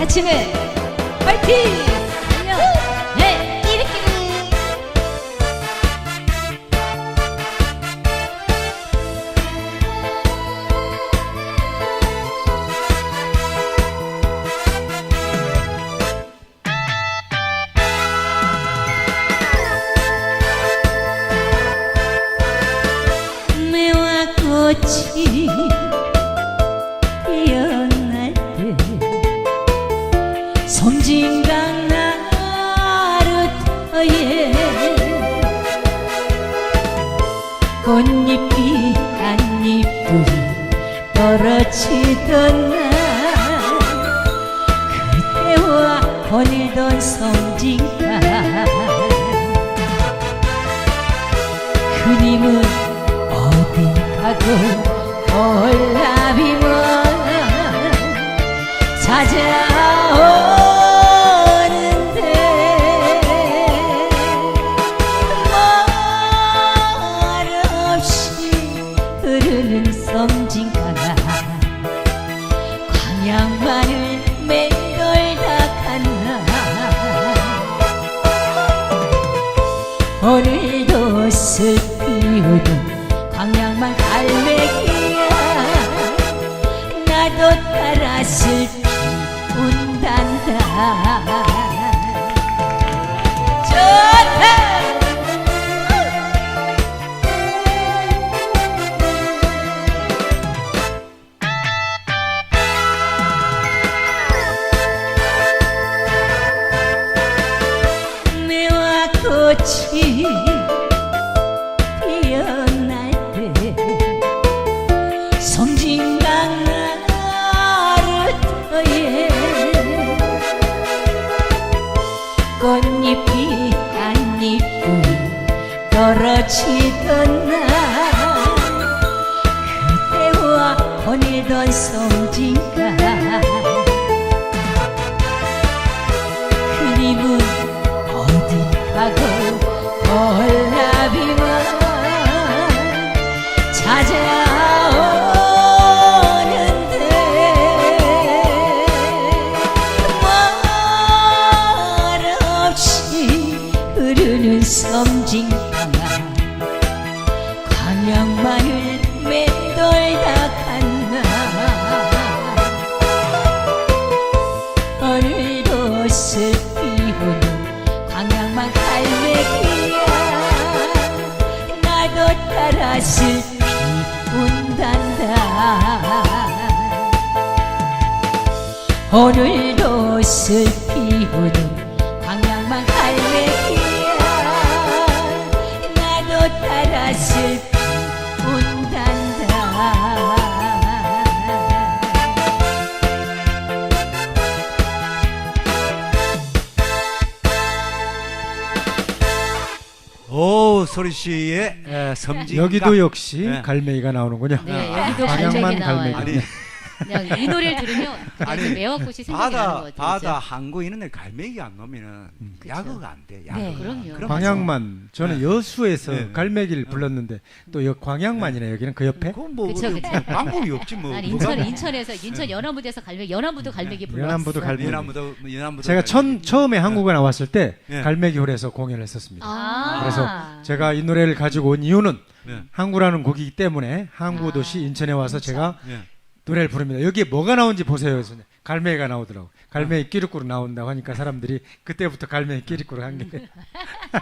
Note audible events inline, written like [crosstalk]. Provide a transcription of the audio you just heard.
다치는 파이팅! 안녕! 네! 끼리끼리 매화 꽃이 나루터에 꽃잎이 한잎들이 떨어지던 날 그때와 보내던 섬진강 그님은 어디 가고 홀라비만 찾아 양만을 맹걸다 갔나? 오늘도 슬피우던 광양만 갈매기야. 나도 따라 슬피 꽃이 피어날 때 섬진강 나루터에 꽃잎이 한잎이 떨어지던 날 그때와 보내던 섬진강 섬진강아 광양만을 맴돌다 갔나. 오늘도 슬피 우는 광양만 갈매기야. 나도 따라 슬피 운단다. 오늘도 슬피 우는 광양만 갈매기 오 소리 씨의 에, 섬진강 여기도 역시 네. 갈매기가 나오는군요. 네 아, 여기도 갈매기 나와요 갈매기. 아니 그냥 이 노래를 들으면 [laughs] 아니, 매화꽃이 생각이 나는 바다 것 같아요 바다 항구 이런 데 갈매기 안 넣으면은 그쵸. 야구가 안 돼. 야구가. 네, 그럼요. 그럼 광양만 저는 네. 여수에서 네, 네. 갈매기를 불렀는데 또 여 광양만이네 여기는 그 옆에 그건 뭐 그쵸, 그쵸. 방법이 없지 뭐. 아니 인천 뭐. 인천에서 인천 연안부두에서 갈매기 연안부두 갈매기 불렀어 연안부두 갈매기. 연안부도 연안부도 제가 천. 처음에 한국에 나왔을 때 네. 갈매기 홀에서 공연을 했었습니다. 아 그래서 제가 이 노래를 가지고 온 이유는 네. 항구라는 곡이기 때문에 항구 아, 도시 인천에 와서 제가 네. 노래를 부릅니다. 여기에 뭐가 나온지 보세요. 그래서 갈매기가 나오더라고. 갈매기 끼리꾸로 나온다고 하니까 사람들이 그때부터 갈매기 끼리꾸로 한 게. [laughs]